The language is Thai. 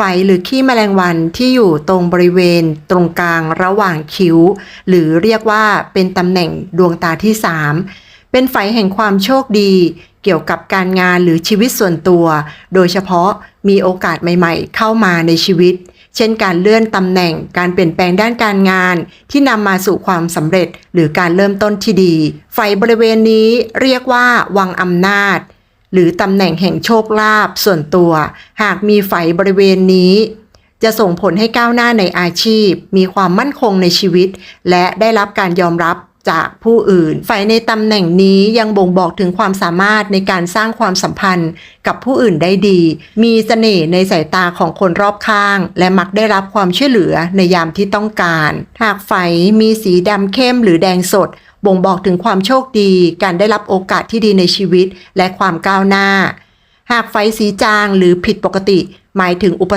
ไฝหรือขี้แมลงวันที่อยู่ตรงบริเวณ ตรงกลางระหว่างคิ้ว หรือเรียกว่าเป็นตำแหน่งดวงตาที่ 3 เป็นไฝแห่งความโชคดี เกี่ยวกับการงานหรือชีวิตส่วนตัว โดยเฉพาะมีโอกาสใหม่ๆ เข้ามาในชีวิต เช่นการเลื่อนตำแหน่งการเปลี่ยนแปลงด้านการงาน ที่นำมาสู่ความสำเร็จ หรือการเริ่มต้นที่ดี ไฟบริเวณนี้เรียกว่า วังอำนาจ หรือตำแหน่งแห่งโชคลาภส่วนตัว หากมีไฟบริเวณนี้ จะส่งผลให้ก้าวหน้าในอาชีพ มีความมั่นคงในชีวิต และได้รับการยอมรับจากผู้อื่นไฟในตำแหน่งนี้ยังบ่งบอกถึงความสามารถในการสร้างความสัมพันธ์กับผู้อื่นได้ดี มีเสน่ห์ในสายตาของคนรอบข้าง และมักได้รับความช่วยเหลือในยามที่ต้องการ หากไฟมีสีดำเข้มหรือแดงสด บ่งบอกถึงความโชคดี การได้รับโอกาสที่ดีในชีวิต และความก้าวหน้า หากไฟสีจางหรือผิดปกติ หมายถึงอุปสรรค